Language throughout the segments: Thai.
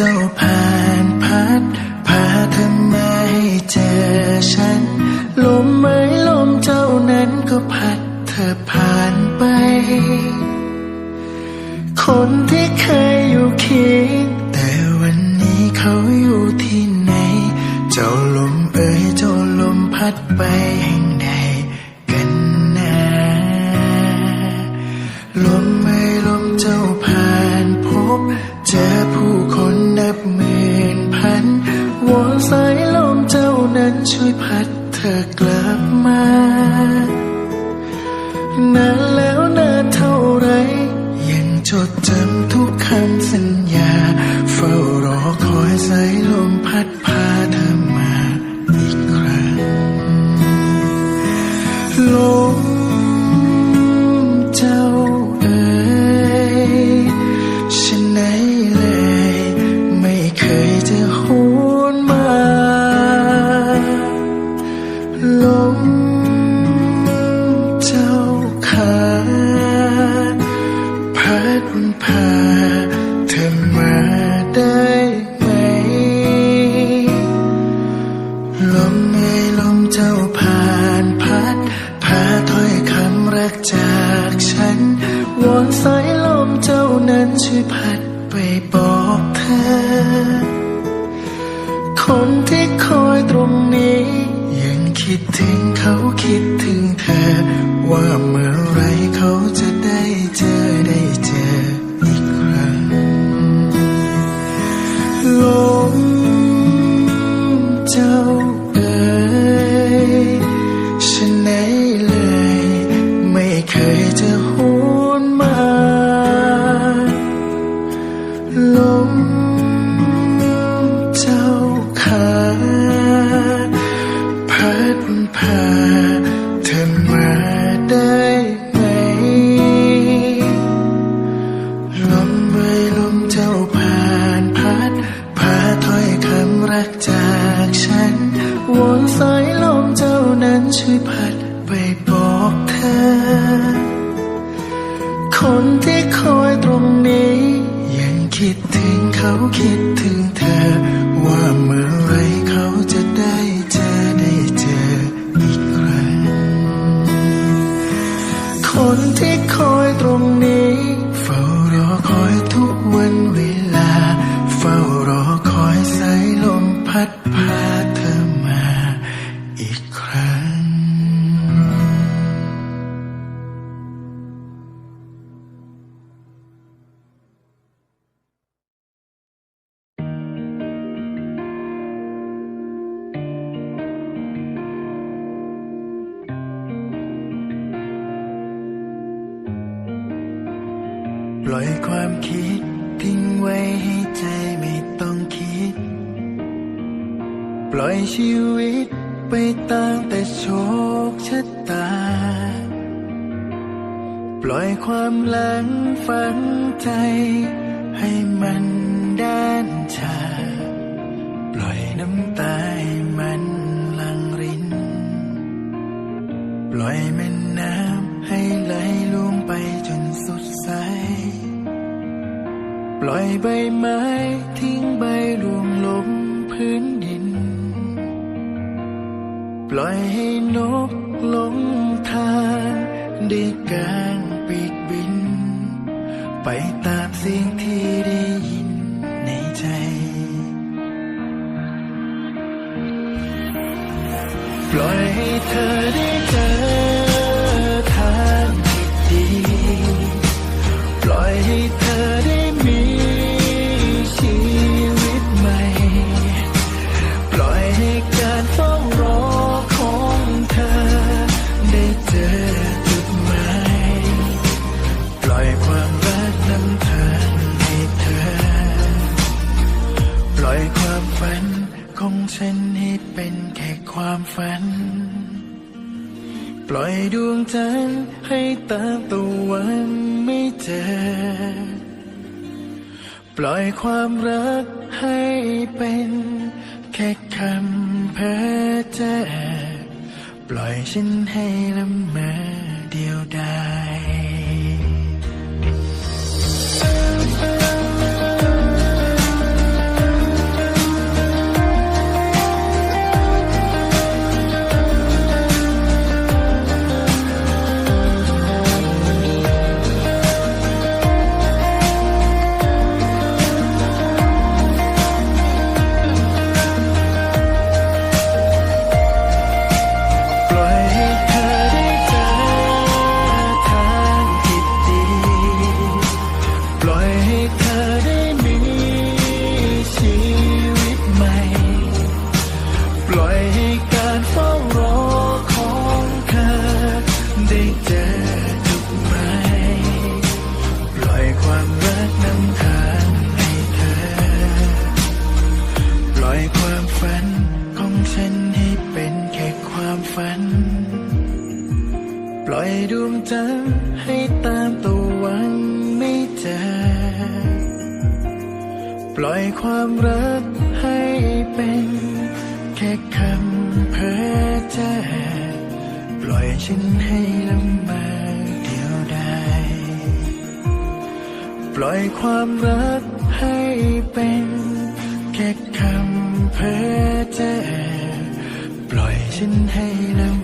so proud. คนที่ น้ำตาใมันลังริน ปล่อยแม่น้ำให้ไหลลวงไปจนสุดสายปล่อยใบไม้ทิ้งใบรวงลงพื้นดิน ปล่อยให้นกลงทางได้กา ความรักนำทางให้เธอ ปล่อยความฝันของฉันให้เป็นแค่ความฝัน ปล่อยดวงจันทร์ให้ตาตะวันไม่เจอ ปล่อยความรักให้เป็นแค่คำแพ้อจ้ปล่อยฉันให้ละเมอเดียวดาย แค่คำเพ้อเจ้อปล่อยฉันให้น้ำ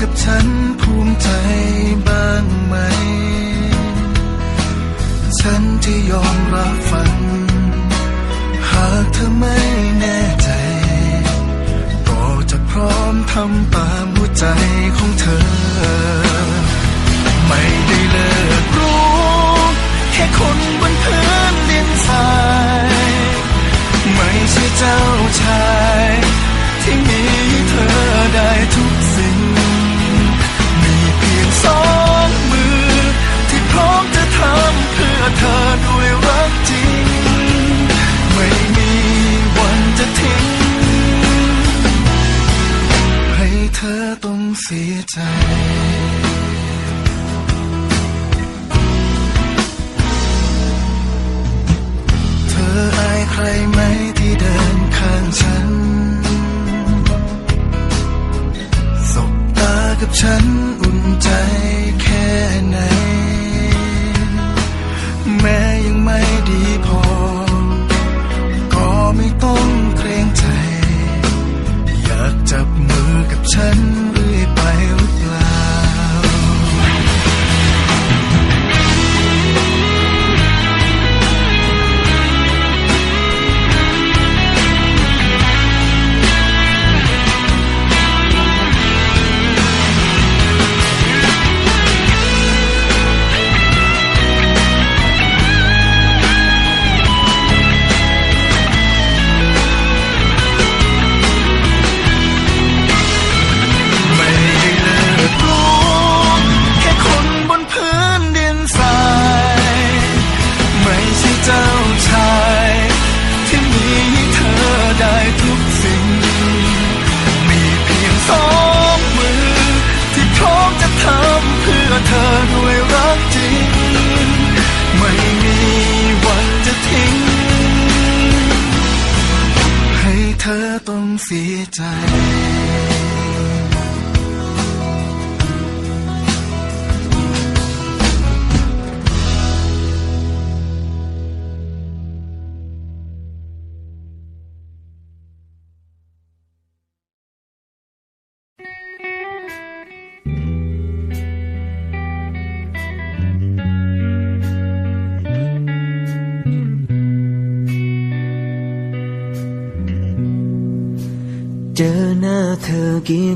กับฉันภูมิใจบ้างไหม ฉันที่ยอมรับฟัน หากเธอไม่แน่ใจก็จะพร้อมทำตามหัวใจของเธอ ไม่ เสียใจ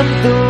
tentu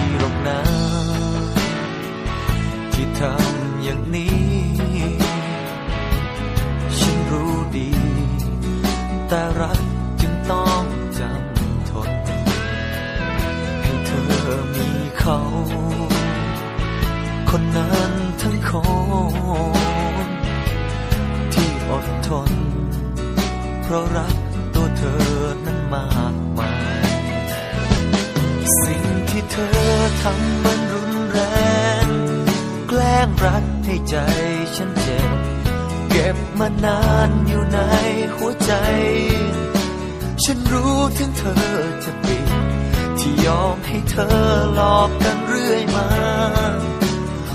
ที่ทำอย่างนี้ ฉันรู้ดี แต่รักจึงต้องจำทน ให้เธอมีเขา คนนั้นทั้งคนที่อดทน เพราะรักตัวเธอนั้นมากมาย สิ่งที่เธอทำมันรุนแรง งรักให้ใจฉันเจ็บ เก็บมานานอยู่ในหัวใจ ฉันรู้ถึงเธอจะปิด ที่ยอมให้เธอหลอกกันเรื่อยมา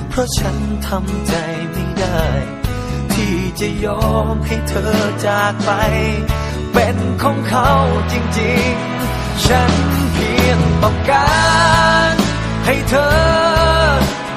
เพราะฉันทำใจไม่ได้ ที่จะยอมให้เธอจากไป เป็นของเขาจริงๆ ฉันเพียงต้องการให้เธอ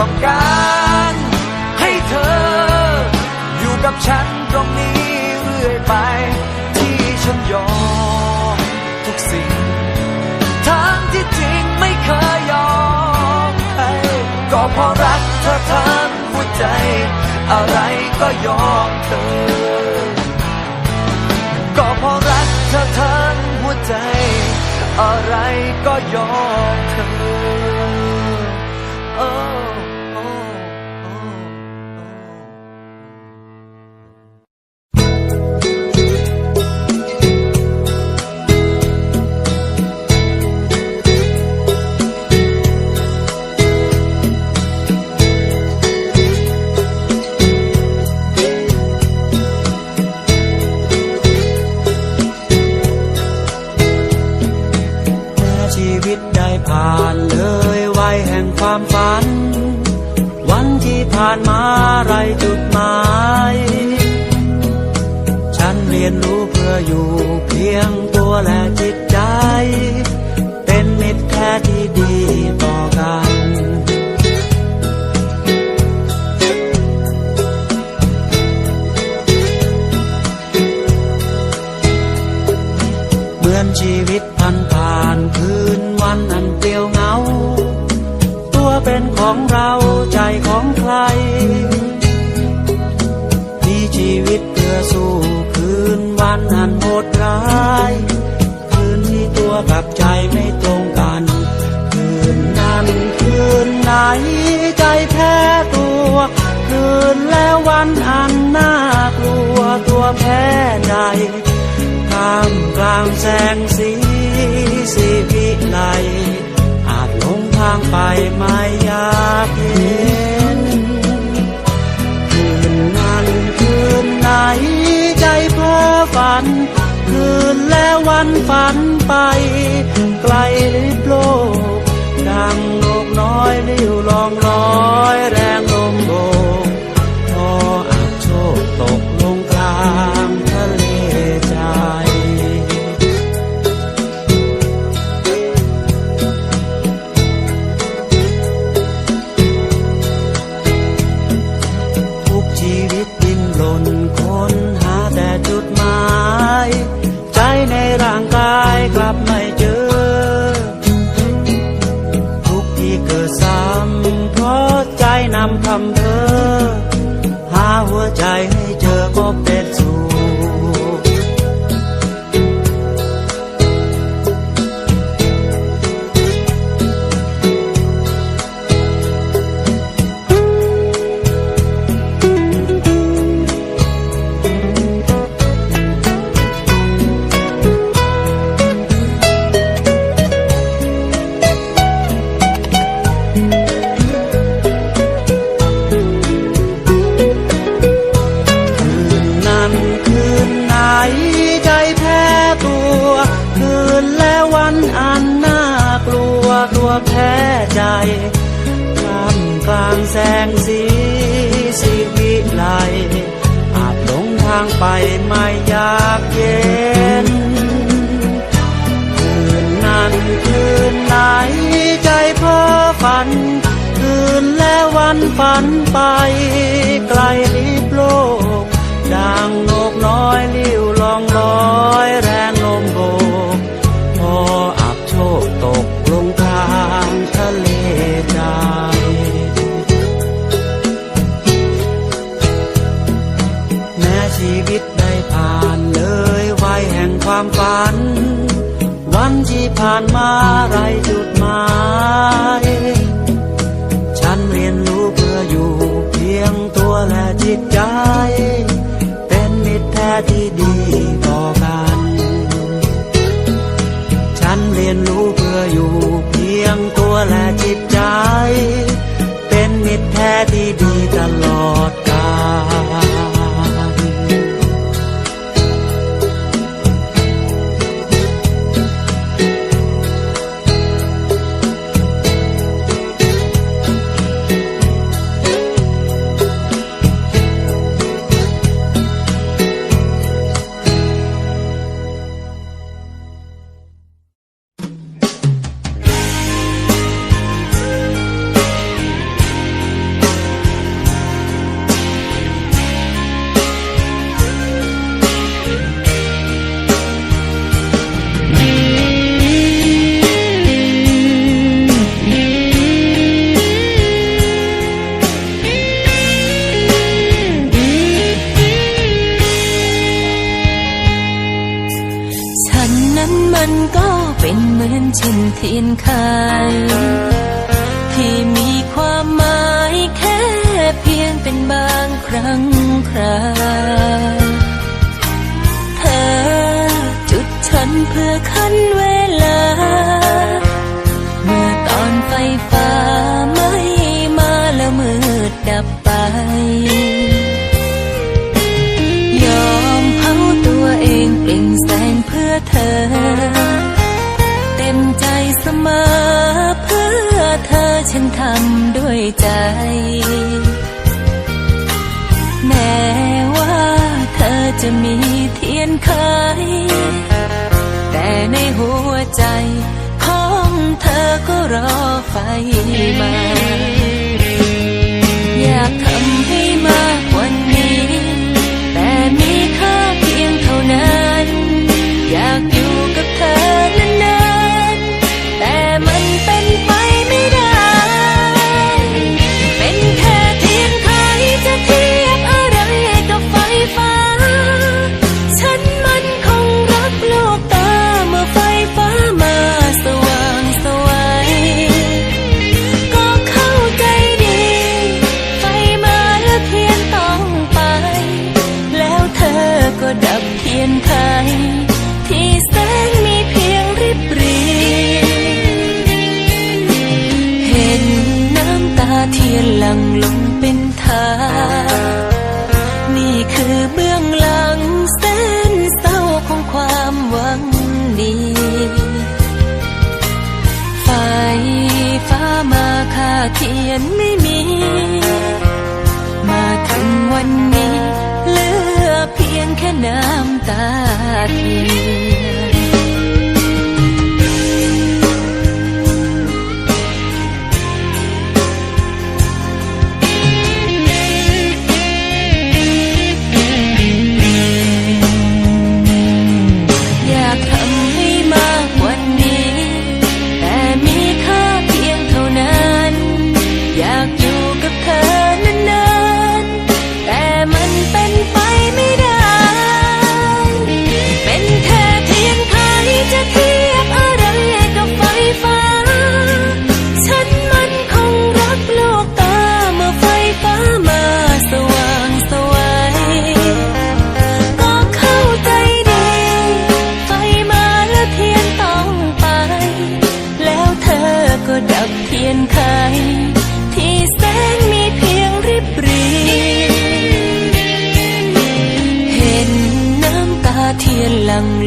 ต้องการให้เธอ อยู่กับฉันตรงนี้เรื่อยไป ที่ฉันยอมทุกสิ่งทั้งที่จริงไม่เคยยอมใครก็เพราะรักเธอทั้งหัวใจ อะไรก็ยอมเธอ ก็เพราะรักเธอทั้งหัวใจ อะไรก็ยอมเธอโรียนรู้เพื่ออยู่เพียงตัวและจิตใจานอันน่ากลัวตัวแพ้ใดกลางกลางแสงสีสีวิไลอาจลงทางไปไม่อยากเห็นคืนนั้นคืนไหนใจเพ้อฝัน คืนแล้ววันฝันไป ไกลลิบโลกดังนกน้อยลิ้วลองลอยแรงลม 走 เพื่อขันเวลา เมื่อตอนไฟฟ้าไม่มาแล้วมืดดับไป ยอมเผาตัวเองเปล่งแสงเพื่อเธอ เต็มใจเสมอเพื่อเธอฉันทำด้วยใจ แม้ว่าเธอจะมีเทียนไข ในหัวใจ ของเธอก็รอไฟมา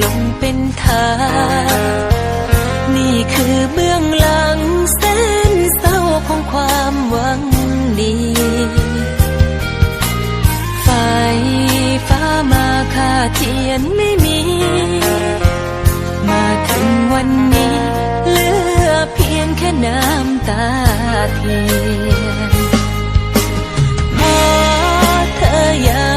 ลงเป็นทานี่คือเบื้องหลังแสนเศร้าของความหวังดีไฟฟ้ามาค่าเทียนไม่มี มาถึงวันนี้ เหลือเพียงแค่น้ำตาเทียนพอเธอยัง